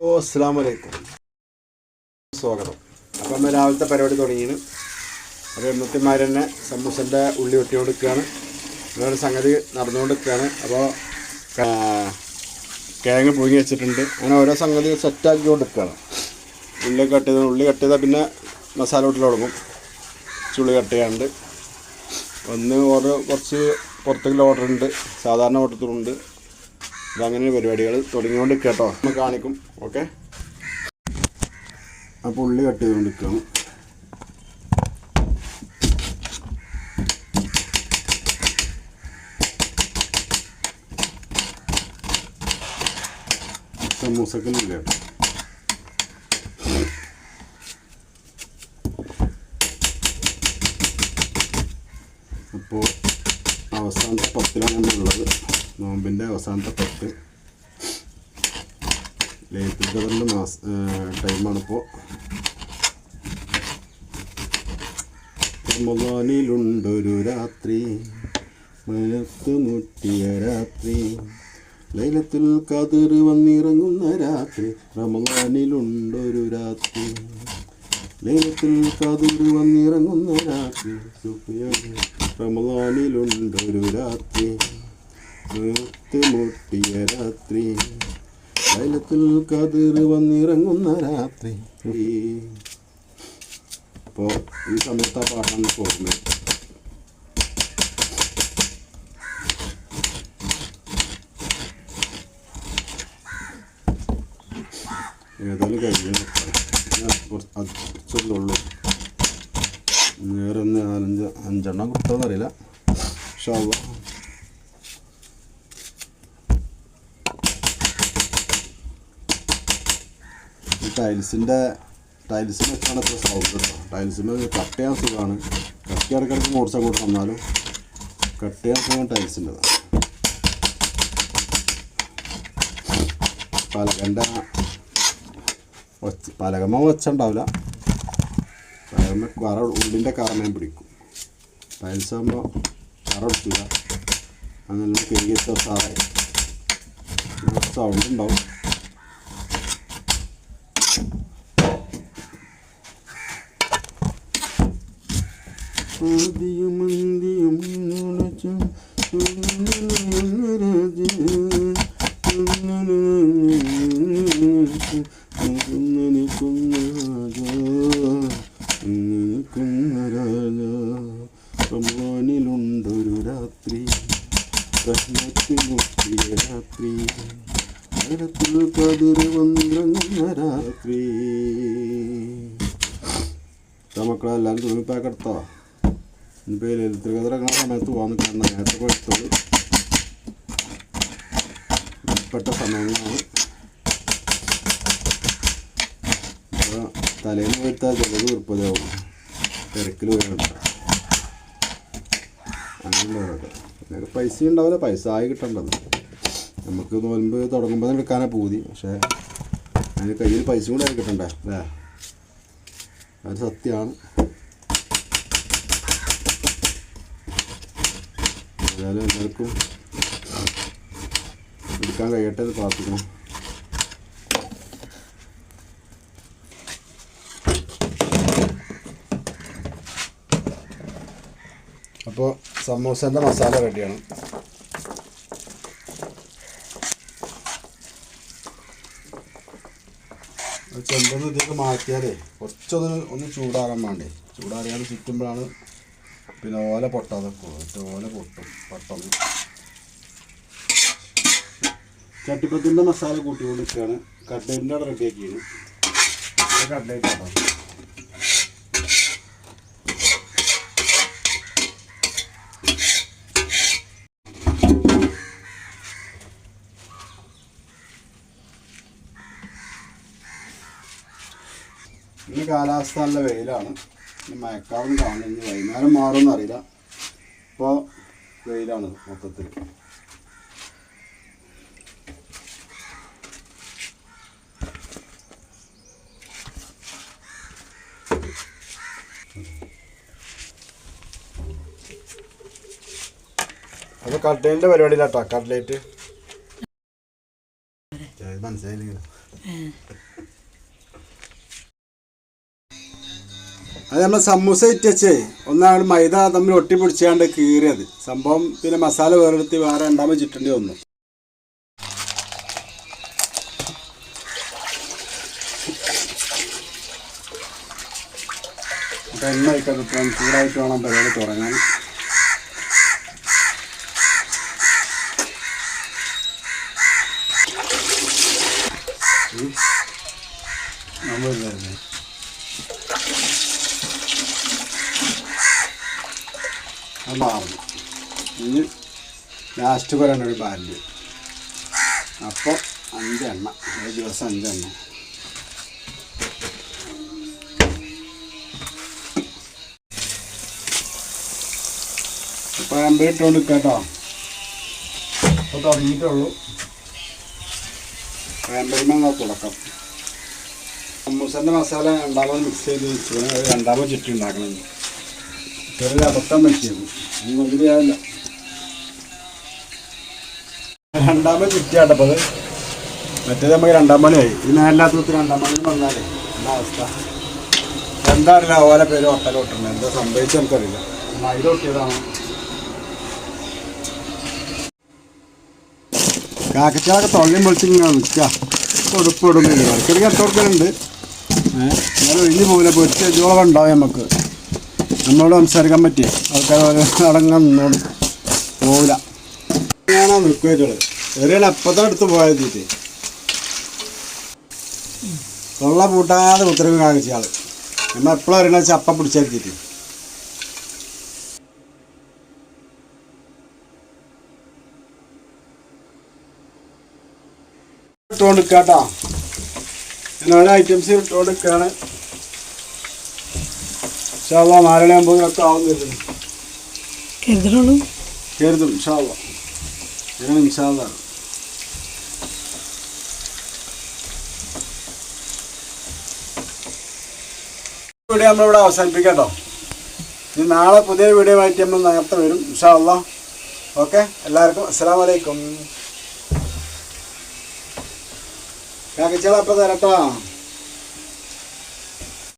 ഓ അസ്സാം വലൈക്കും സ്വാഗതം. അപ്പം നമ്മൾ രാവിലത്തെ പരിപാടി തുടങ്ങിയാണ് അപ്പോൾ എണ്ണത്തിമാർ തന്നെ സമൂസന്റെ ഉള്ളി വെട്ടി കൊടുക്കുകയാണ് അങ്ങനെ സംഗതി നടന്നുകൊണ്ടിരിക്കുകയാണ്. അപ്പോൾ കിഴങ്ങ് പുഴുങ്ങി വെച്ചിട്ടുണ്ട്. അങ്ങനെ ഓരോ സംഗതി സെറ്റാക്കി കൊടുക്കുകയാണ് ഉള്ളി കട്ട് ചെയ്ത് ഉള്ളി കട്ട് ചെയ്താൽ പിന്നെ മസാല വീട്ടിൽ തുടങ്ങും. ചുള്ളി കട്ട് ചെയ്യാണ്ട്. ഒന്ന് ഓരോ കുറച്ച് പുറത്തേക്കുള്ള ഓർഡർ ഉണ്ട്. സാധാരണ ഓർഡറുണ്ട് അതങ്ങനെ പരിപാടികൾ തുടങ്ങിക്കൊണ്ട് കേട്ടോ. നമ്മൾ കാണിക്കും. ഓക്കെ? അപ്പോൾ ഉള്ളി കട്ട് ചെയ്തുകൊണ്ടിരിക്കണം സമൂസക്കുന്നില്ല കേട്ടോ അപ്പോൾ അവസാനത്തെ പത്തിലാണ് നോമ്പിന്റെ അവസാനത്തെ പത്ത്. ലൈറ്റ് കതറിന്റെ മാസ ടൈമാണിപ്പോൾ റമദാനിലുണ്ടൊരു രാത്രി മനത്ത് മുട്ടിയ രാത്രി ലൈലത്തിൽ കതിർ വന്നിറങ്ങുന്ന രാത്രി റമദാനിലുണ്ടൊരു രാത്രി ലൈലത്തിൽ കതിർ വന്നിറങ്ങുന്ന രാത്രി റമദാനിലുണ്ടൊരു രാത്രി. മുട്ടിയ രാത്രി. ലൈലത്തിൽ കതിർ വന്നിറങ്ങുന്ന രാത്രി. അപ്പോൾ ഈ സമയത്ത് ആ പാട്ടാണ് ഓർമ്മ ഏതായാലും കഴിയണം കുറച്ച് ഉള്ളൂ നേരെ ഒന്ന് നാലഞ്ച് അഞ്ചെണ്ണം കിട്ടുമെന്നറിയില്ല പക്ഷേ ടൈൽസിന്റെ ടൈൽസിന് വെച്ചാണ് ഇത്ര സൗണ്ട് കേട്ടോ ടൈൽസിന് കട്ട് ചെയ്യാൻ സുഖമാണ് കട്ട് ഇടയ്ക്കിടയ്ക്ക് മോർച്ച അങ്ങോട്ട് വന്നാലും കട്ട് ചെയ്യാൻ സുഖം ടൈൽസിന്റെതാണ്. പലകന്റെ പലകമ്മ ഒച്ച ഉണ്ടാവില്ല. പലകമ്മ കറ ഉള്ളിന്റെ കറമയും പിടിക്കും. ടൈൽസ് ആകുമ്പോൾ കറ ഒടിച്ചില്ല. അങ്ങനെ കേക്ക് സാറായി. സൗണ്ട് ഉണ്ടാവും ആദ്യം അന്ത്യം നുണച്ചും റമവാനിലുണ്ടൊരു രാത്രി മുട്ടിയ രാത്രി. നേരത്തിൽ കതിർ വന്നിറങ്ങുന്ന രാത്രി. മക്കളെല്ലാവരും തുണിപ്പാക്കെടുത്തോ ഇനിയിപ്പോൾ കതിറങ്ങുന്ന സമയത്ത് പോകാൻ നേരത്തെ കൊടുത്തോളൂ പെട്ട സമയങ്ങളാണ്. അപ്പോൾ തലേന്ന് പോയിട്ടാൽ ചിലത് ഉറപ്പതാവും തിരക്കിൽ വരുന്നുണ്ട് അങ്ങനെ എന്നൊക്കെ പൈസ ഉണ്ടാവില്ല. പൈസ ആയി കിട്ടേണ്ടത്. നമുക്ക് നോൽമ്പ് തുടങ്ങുമ്പോൾ എടുക്കാനാ പൂതി. പക്ഷേ അതിന് കയ്യിൽ പൈസ കൂടെ ആയി കിട്ടണ്ടേ? അല്ലേ? അത് സത്യമാണ് ഏതായാലും എല്ലാവർക്കും എടുക്കാൻ കഴിയട്ടെ എന്ന് പ്രാർത്ഥിക്കണം അപ്പോൾ മസാല റെഡിയാണ്. ചെമ്പൊന്ന് ഇതിലേക്ക് മാറ്റിയാലേ കുറച്ചൊന്ന് ഒന്ന് ചൂടാറാൻ വേണ്ടേ. ചൂടാറിയാൽ ചുറ്റുമ്പോഴാണ് പിന്നെ ഓല പൊട്ടാതെ മറ്റേ ഓല പൊട്ടും. പെട്ടെന്ന് ചട്ടിപ്പത്തിന്റെ മസാല കൂട്ടിക്കൊണ്ടിരിക്കുകയാണ്. കട്ട്ലേറ്റിന്റെ അവിടെ റെഡിയാക്കിയാണ് കട്ട്ലേറ്റ് ആട്ടോ ഇന്ന് കാലാവസ്ഥ നല്ല വെയിലാണ്. മഴക്കാലം കാണുന്നു വൈകുന്നേരം മാറുമെന്ന് അറിയില്ല. ഇപ്പോൾ വെയിലാണ് മൊത്തത്തിൽ. അത് കട്ട്ലേറ്റിന്റെ പരിപാടിയിലാട്ടോ കട്ട്ലേറ്റ് മനസ്സിലായില്ല? അത് നമ്മൾ സമൂസ ഇറ്റച്ചേ ഒന്നാണ് മൈദ തമ്മിൽ ഒട്ടിപ്പിടിച്ചാണ്ട് കീറിയത്. സംഭവം പിന്നെ മസാല വേറെടുത്ത് വേറെ രണ്ടാമത് ചുറ്റേണ്ടി വന്നു. എണ്ണയൊക്കെ ഇപ്പം ചൂടായിട്ട് വേണം പരിപാടി തുടങ്ങാൻ. നമ്മൾ വരുന്നത് അത് മാറുന്നു ഇനി ലാസ്റ്റ് പറയണ ഒരു ബാൻഡ് അപ്പോൾ അഞ്ചെണ്ണ. ഒരു ദിവസം അഞ്ചെണ്ണ. ഇപ്പോൾ അമ്പലിട്ടുകൊണ്ട് കേട്ടോ. ഇപ്പോൾ തുടങ്ങിയിട്ടുള്ളൂ. അമ്പലിമ തുടക്കം. സമൂസന്റെ മസാല രണ്ടാമത് മിക്സ് ചെയ്ത് വെച്ചു. രണ്ടാമത് ചുറ്റി ഉണ്ടാക്കണം. ചെറിയ അബദ്ധം പറ്റിയത്. മധുരയല്ല രണ്ടാമത് ചുറ്റിയാട്ടപ്പത് മറ്റേത് നമുക്ക് രണ്ടാം മണിയായി ഇത് നേരല്ലാത്ത രണ്ടാം പണി വന്നാലേ എന്താ അവസ്ഥ? എന്താ അറിയില്ല ഓല പേര് ഒട്ടല ഒട്ടണം എന്താ സംഭവിച്ച നമുക്കറിയില്ല കാക്കച്ചാളൊക്കെ തൊള്ളിയും പൊളിച്ചിങ്ങനെ നിൽക്കുക കൊടുപ്പിടും ഇടയ്ക്കിടയ്ക്ക് എത്തോർക്കലുണ്ട് ഏഹ് ഒഴിഞ്ഞു പോകില്ല പൊരിച്ച ഉണ്ടാവും നമുക്ക്. നമ്മളോട് സംസാരിക്കാൻ പറ്റി. ആൾക്കാർ അടങ്ങാൻ നിന്നോട്. പോവില്ല. ഞാനാ നിൽക്കുവായിട്ടുള്ളത് ഒരേ അപ്പത്തെ അടുത്ത് പോയത് തൊള്ള പൂട്ടാതെ ഉത്തരവ് കാണിച്ച ആൾ. നമ്മൾ എപ്പോഴും അറിയണ ചപ്പ പിടിച്ചെടുത്തിട്ട് ഇട്ടോണ്ട് കേട്ടോ ഞാൻ ഐറ്റംസ് ഇട്ടോണ്ട് ഇട്ടുകൊടുക്കുകയാണ് ഇൻഷാല്ലാ കരുതണുള്ളൂ. കരുതും ഇൻഷാല്ലാ വീഡിയോ നമ്മളിവിടെ അവസാനിപ്പിക്കട്ടോ കേട്ടോ. ഇനി നാളെ പുതിയ വീഡിയോ ആയിട്ട് നമ്മൾ നേരത്തെ വരും ഇൻഷാല്ലാ ഓക്കെ? എല്ലാവർക്കും അസ്സലാമു അലൈക്കും. കാക്കച്ചള അപ്പം തരട്ടോ